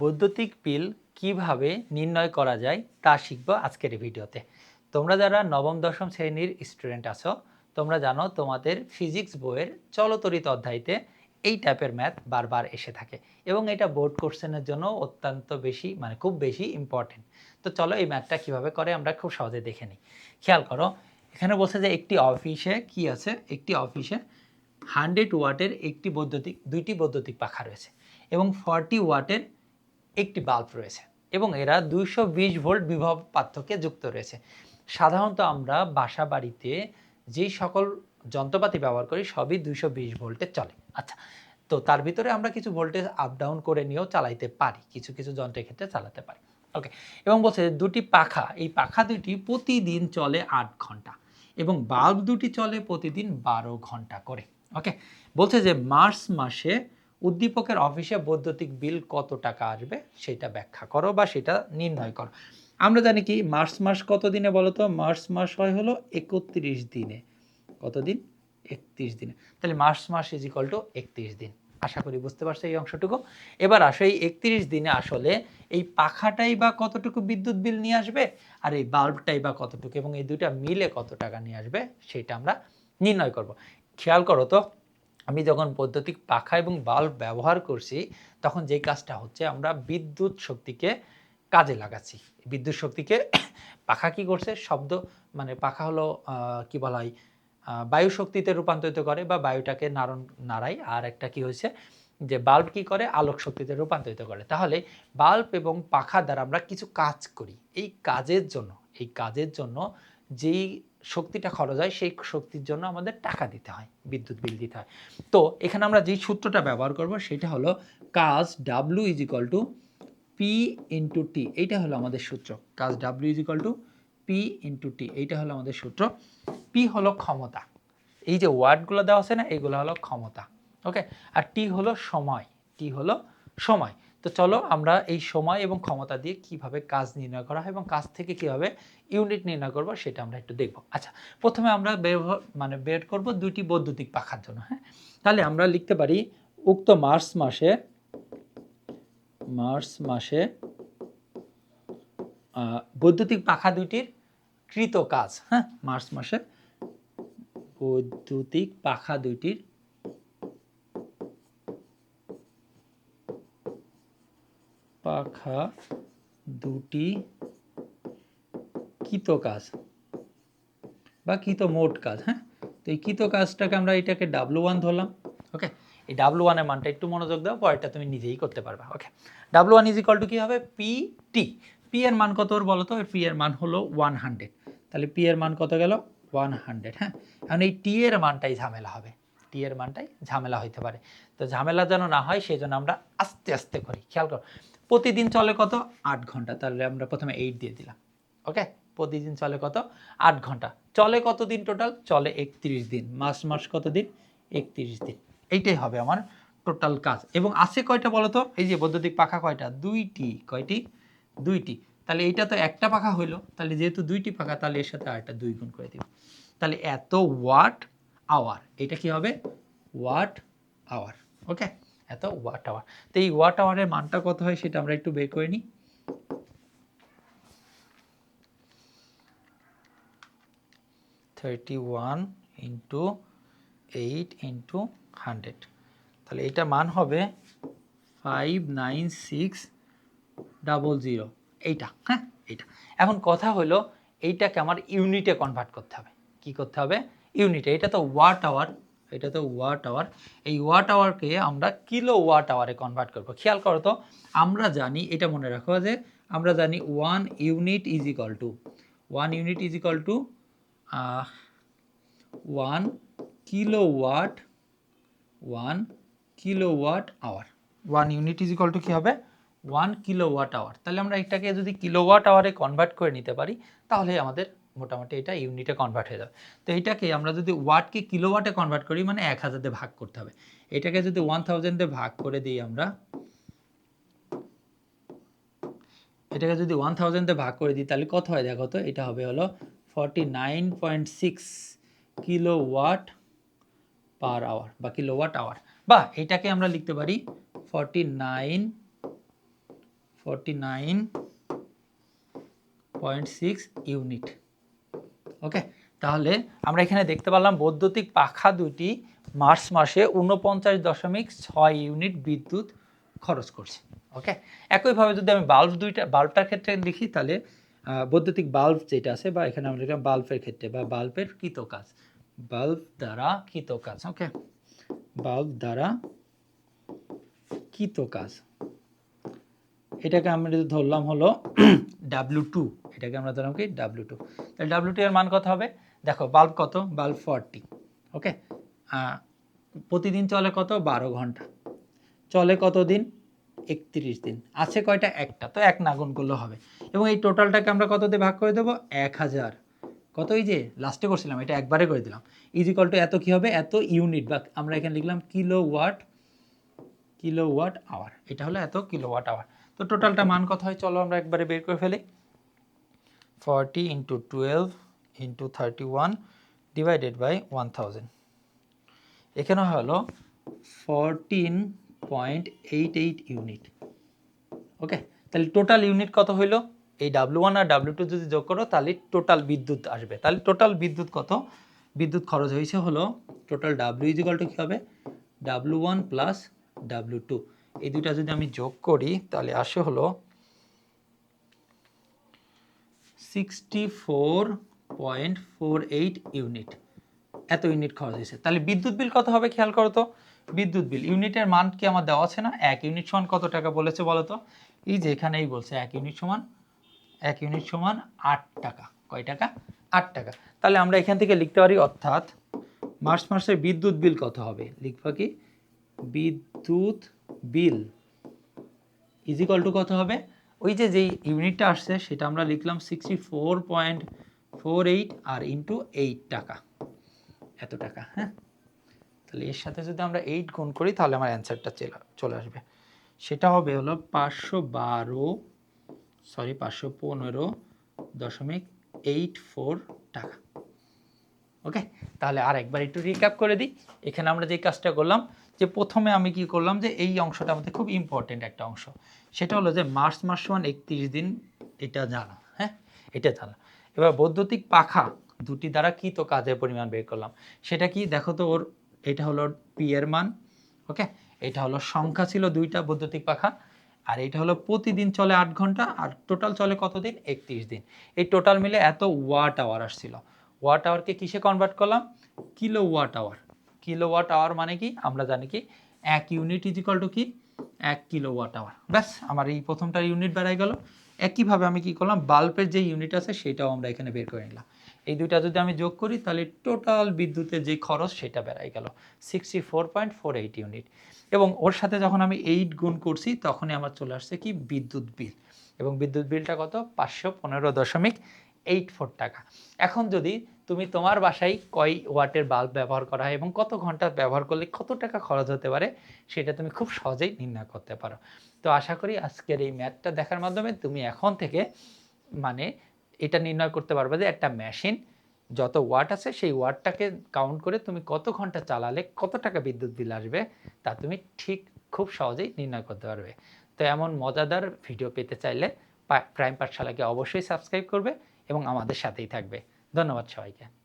বৈদ্যুতিক বিল কীভাবে নির্ণয় করা যায় তা শিখব আজকের এই ভিডিওতে। তোমরা যারা নবম, দশম শ্রেণির স্টুডেন্ট আছো, তোমরা জানো তোমাদের ফিজিক্স বইয়ের চলতরিত অধ্যায়তে এই টাইপের ম্যাথ বারবার এসে থাকে এবং এটা বোর্ড কোশ্চেনের জন্য অত্যন্ত বেশি মানে খুব বেশি ইম্পর্টেন্ট তো চলো এই ম্যাথটা কীভাবে করে আমরা খুব সহজে দেখে নিই। খেয়াল করো, এখানে বলছে যে একটি অফিসে কি আছে? একটি অফিসে হান্ড্রেড ওয়াটের একটি বৈদ্যুতিক, দুইটি বৈদ্যুতিক পাখা রয়েছে এবং ফর্টি ওয়াটের একটি বাল্ব রয়েছে এবং এরা দুইশো বিশ ভোল্ট বিভব পার্থক্যে যুক্ত রয়েছে। সাধারণত আমরা বাসা বাড়িতে যেই সকল যন্ত্রপাতি ব্যবহার করি, সবই দুইশো বিশ ভোল্টে চলে। আচ্ছা তো তার ভিতরে আমরা কিছু ভোল্টেজ আপ ডাউন করে নিয়েও চালাইতে পারি, কিছু কিছু যন্ত্রের ক্ষেত্রে চালাতে পারি। ওকে এবং বলছে দুটি পাখা, এই পাখা দুটি প্রতিদিন চলে আট ঘণ্টা এবং বাল্ব দুটি চলে প্রতিদিন বারো ঘণ্টা করে। ওকে বলছে যে মার্চ মাসে উদ্দীপকের অফিসে বৈদ্যুতিক বিল কত টাকা আসবে সেটা ব্যাখ্যা করো বা সেটা নির্ণয় করো। আমরা জানি কি, মার্চ মাস কত দিনে বলো তো? মার্চ মাস হয় হলো একত্রিশ দিনে। কতদিন একত্রিশ দিনে। তাহলে মার্চ মাস ইজ ইকাল টু একত্রিশ দিন। আশা করি বুঝতে পারছ এই অংশটুকু। এবার আসো, এই একত্রিশ দিনে আসলে এই পাখাটাই বা কতটুকু বিদ্যুৎ বিল নিয়ে আসবে আর এই বাল্বটাই বা কতটুকু এবং এই দুইটা মিলে কত টাকা নিয়ে আসবে সেটা আমরা নির্ণয় করব। খেয়াল করো তো আমি যখন বৈদ্যুতিক পাখা এবং বাল্ব ব্যবহার করছি, তখন যে কাজটা হচ্ছে আমরা বিদ্যুৎ শক্তিকে কাজে লাগাচ্ছি। বিদ্যুৎ শক্তিকে পাখা কি করছে? শব্দ মানে পাখা হলো কি বলা হয়? বায়ু শক্তিতে রূপান্তরিত করে বা বায়ুটাকে নাড়ন নাড়ায়। আর একটা কি হয়েছে? যে বাল্ব কি করে? আলোক শক্তিতে রূপান্তরিত করে। তাহলে বাল্ব এবং পাখা দ্বারা আমরা কিছু কাজ করি। এই কাজের জন্য, এই কাজের জন্য যেই শক্তিটা খরচ হয়, সেই শক্তির জন্য আমাদের টাকা দিতে হয়, বিদ্যুৎ বিল দিতে হয়। তো এখানে আমরা যেই সূত্রটা ব্যবহার করব সেটা হলো কাজ W is equal to P into T এইটা হলো আমাদের সূত্র। কাজ W is equal to P into T এইটা হলো আমাদের সূত্র। পি হলো ক্ষমতা। এই যে ওয়ার্ডগুলো দেওয়া আছে না, এগুলো হলো ক্ষমতা। ওকে আর টি হলো সময় টি হলো সময়। তো চলো আমরা এই সময় এবং ক্ষমতা দিয়ে কীভাবে কাজ নির্ণয় করা হয় এবং কাজ থেকে কীভাবে ইউনিট নির্ণয় করব সেটা আমরা একটু দেখব। আচ্ছা প্রথমে আমরা ব্যবহার মানে বের করব দুইটি বৈদ্যুতিক পাখার জন্য হ্যাঁ? তাহলে আমরা লিখতে পারি উক্ত মার্চ মাসে মার্চ মাসে বৈদ্যুতিক পাখা দুইটির কৃত কাজ হ্যাঁ? মার্চ মাসে বৈদ্যুতিক পাখা দুইটির পাখা দুটি কৃত কাজ বা কৃত মোট কাজ হ্যাঁ? তো এই কৃত কাজটাকে আমরা এটাকে ডাব্লু ওয়ান ধরলাম ওকে এই ডাব্লু ওয়ানের মানটা একটু মনোযোগ দাও, পরেরটা তুমি নিজেই করতে পারবা okay W one is equal to কী হবে? পি টি পি এর মান কত ওর বলো তো পি এর মান হলো ওয়ান হান্ড্রেড তাহলে পি এর মান কত গেল? ওয়ান হান্ড্রেড হ্যাঁ? এখন এই টি এর মানটাই ঝামেলা হবে। টি এর মানটাই ঝামেলা হইতে পারে। তো ঝামেলা যেন না হয় সেই জন্য আমরা আস্তে আস্তে করি। খেয়াল করো প্রতিদিন চলে কত? আট ঘণ্টা। তাহলে আমরা প্রথমে এইট দিয়ে দিলাম। ওকে প্রতিদিন চলে কত? আট ঘণ্টা। চলে কত দিন টোটাল চলে একত্রিশ দিন। মাস মাস কত দিন একত্রিশ দিন। এইটাই হবে আমার টোটাল কাজ। এবং আছে কয়টা বলো তো? এই যে বৈদ্যুতিক পাখা কয়টা? দুইটি। কয়টি? দুইটি। তাহলে এইটা তো একটা পাখা হইল। তাহলে যেহেতু দুইটি পাখা, তাহলে এর সাথে আরেকটা দুই গুণ করে দিব। তাহলে এত ওয়াট আওয়ার এটা কি হবে? ওয়াট আওয়ার ওকে এত ওয়াট আওয়ার তো এই ওয়াট আওয়ারের মানটা কত হয় সেটা আমরা একটু বের করে নিই। Thirty one into eight into hundred তাহলে এটা মান হবে five nine six double zero এইটা হ্যাঁ এইটা। এখন কথা হলো, এইটাকে আমার ইউনিটে কনভার্ট করতে হবে। কি করতে হবে? ইউনিটে এটা তো ওয়াট আওয়ার এটা তো ওয়াট আওয়ার এই ওয়াট আওয়ারকে আমরা কিলো ওয়াট আওয়ারে কনভার্ট করব। খেয়াল করো তো, আমরা জানি, এটা মনে রাখো যে আমরা জানি one unit is equal to one unit is equal to one kilowatt one kilowatt hour one unit is equal to কী হবে? ওয়ান কিলো ওয়াট আওয়ার তাহলে আমরা এটাকে যদি কিলো ওয়াট আওয়ারে কনভার্ট করে নিতে পারি, তাহলে আমাদের মোটামুটি এটা ইউনিটে কনভার্ট হয়ে যাবে। তো এটাকে আমরা যদি ওয়াটকে কিলো ওয়াটে কনভার্ট করি মানে এক হাজার দিয়ে ভাগ করতে হবে। এটাকে যদি ওয়ান থাউজেন্ডে ভাগ করে দিই আমরা, এটাকে যদি ওয়ান থাউজেন্ডে ভাগ করে দিই, তাহলে কত হয় দেখো তো? এটা হবে হলো forty nine point six kilowatt per hour বা কিলো ওয়াট আওয়ার বা এটাকে আমরা লিখতে পারি forty nine forty nine point six unit okay তাহলে আমরা এখানে দেখতে পারলাম বৈদ্যুতিক পাখা দুটি মার্চ মাসে উনপঞ্চাশ দশমিক ছয় ইউনিট বিদ্যুৎ খরচ করছে। ওকে একইভাবে যদি আমি বাল্ব দুইটা, বাল্বটার ক্ষেত্রে লিখি, তাহলে বৈদ্যুতিক বাল্ব যেটা আছে, বা এখানে আমরা লিখলাম বাল্বের ক্ষেত্রে, বা বাল্বের কৃত কাজ। বাল্ব দ্বারা কৃত কাজ ওকে বাল্ব দ্বারা কৃত কাজ। এটাকে আমরা যদি ধরলাম হলো ডাব্লু টু এটাকে আমরা ধরলাম কি ডাব্লু টু তাহলে ডাব্লু টু এর মান কত হবে? দেখো বাল্ব কত? বাল্ব ফর্টি ওকে প্রতিদিন চলে কত? বারো ঘণ্টা। চলে কত দিন একত্রিশ দিন। আছে কয়টা? একটা। তো এক নাগুন করলে হবে। এবং এই টোটালটাকে আমরা কত দিয়ে ভাগ করে দেবো? এক হাজার। কত এই যে? লাস্টে করছিলাম, এটা একবারে করে দিলাম। ইজিকল টু এত কী হবে? এত ইউনিট বা আমরা এখানে লিখলাম kilowatt kilowatt hour এটা হলো এত কিলো ওয়াট আওয়ার তো টোটালটা মান কত হয়? চলো আমরা একবারে বের করে ফেলি। Forty into twelve into thirty one divided by one thousand এখানে হলো fourteen point eight eight unit okay তাহলে টোটাল ইউনিট কত হইল? এই ডাব্লু ওয়ান আর ডাব্লু টু যদি যোগ করো, তাহলে টোটাল বিদ্যুৎ আসবে। তাহলে টোটাল বিদ্যুৎ কত? বিদ্যুৎ খরচ হয়েছে হলো total W is equal to কী হবে? W one plus W two এই দুইটা যদি আমি যোগ করি, তাহলে আসে হলো sixty four point four eight unit এত ইউনিট খরচ হয়েছে। তাহলে বিদ্যুৎ বিল কত হবে খেয়াল করো তো? বিদ্যুৎ বিল। ইউনিটের মান কি আমার দেওয়া আছে না? এক ইউনিট সমান কত টাকা বলেছে বলো তো? এই যে এখানেই বলছে এক ইউনিট সমান, এক ইউনিট সমান আট টাকা। কয় টাকা? আট টাকা। তাহলে আমরা এখান থেকে লিখতে পারি, অর্থাৎ মার্চ মাসের বিদ্যুৎ বিল কত হবে? লিখবা কি? বিদ্যুৎ বিল। ইজিকল টু কত হবে? ওই যে যেই ইউনিটটা আসছে, সেটা আমরা লিখলাম sixty four point four eight আর ইন্টু এইট টাকা। এত টাকা হ্যাঁ? তাহলে এর সাথে যদি আমরা এইট গুণ করি, তাহলে আমার অ্যান্সারটা চলে আসবে। সেটা হবে হলো পাঁচশো বারো সরি পাঁচশো পনেরো দশমিক এইট ফোর টাকা। ওকে তাহলে আর একবার একটু রিক্যাপ করে দিই। এখানে আমরা যে কাজটা করলাম যে প্রথমে আমি কি করলাম যে এই অংশটা আমাদের খুব ইম্পর্টেন্ট একটা অংশ। সেটা হলো যে মার্চ মাস সমান একত্রিশ দিন এটা জানা হ্যাঁ? এটা জানা এবার বৈদ্যুতিক পাখা দুটি দ্বারা কি তো কাজের পরিমাণ বের করলাম। সেটা কি? দেখো তো ওর, এটা হলো পি এর মান ওকে এটা হলো সংখ্যা ছিল দুইটা বৈদ্যুতিক পাখা, আর এটা হলো প্রতিদিন চলে আট ঘণ্টা, আর টোটাল চলে কত দিন? একত্রিশ দিন। এই টোটাল মিলে এত ওয়াট আওয়ার আসছিল। ওয়াট আওয়ারকে কিসে কনভার্ট করলাম? Kilowatt hour kilowatt hour মানে কি? আমরা জানি কি, এক ইউনিট ইজিক্যাল টু কি? এক কিলো ওয়াট আওয়ার ব্যাস, আমার এই প্রথমটা ইউনিট বেড়াই গেল। একইভাবে আমি কি করলাম বাল্বের যে ইউনিট আছে সেটাও আমরা এখানে বের করে নিলাম। এই দুইটা যদি আমি যোগ করি, তাহলে টোটাল বিদ্যুতের যে খরচ, সেটা বেড়াই গেল। Sixty four point four eight unit এবং ওর সাথে যখন আমি এইট গুণ করছি, তখনই আমার চলে আসছে কি? বিদ্যুৎ বিল। এবং বিদ্যুৎ বিলটা কত? পাঁচশো পনেরো দশমিক এইট ফোর টাকা। এখন যদি তুমি তোমার বাসায় কয় ওয়াটের বাল্ব ব্যবহার করা হয় এবং কত ঘণ্টা ব্যবহার করলে কত টাকা খরচ হতে পারে, সেটা তুমি খুব সহজেই নির্ণয় করতে পারো। তো আশা করি আজকের এই ম্যাথটা দেখার মাধ্যমে তুমি এখন থেকে মানে এটা নির্ণয় করতে পারবে যে একটা মেশিন যত ওয়াট আছে সেই ওয়াটটাকে কাউন্ট করে তুমি কত ঘণ্টা চালালে কত টাকা বিদ্যুৎ বিল আসবে, তা তুমি ঠিক খুব সহজেই নির্ণয় করতে পারবে। তো এমন মজাদার ভিডিও পেতে চাইলে প্রাইম পাঠশালাকে অবশ্যই সাবস্ক্রাইব করবে। এবং আমাদের সাথেই থাকবে। ধন্যবাদ সবাইকে।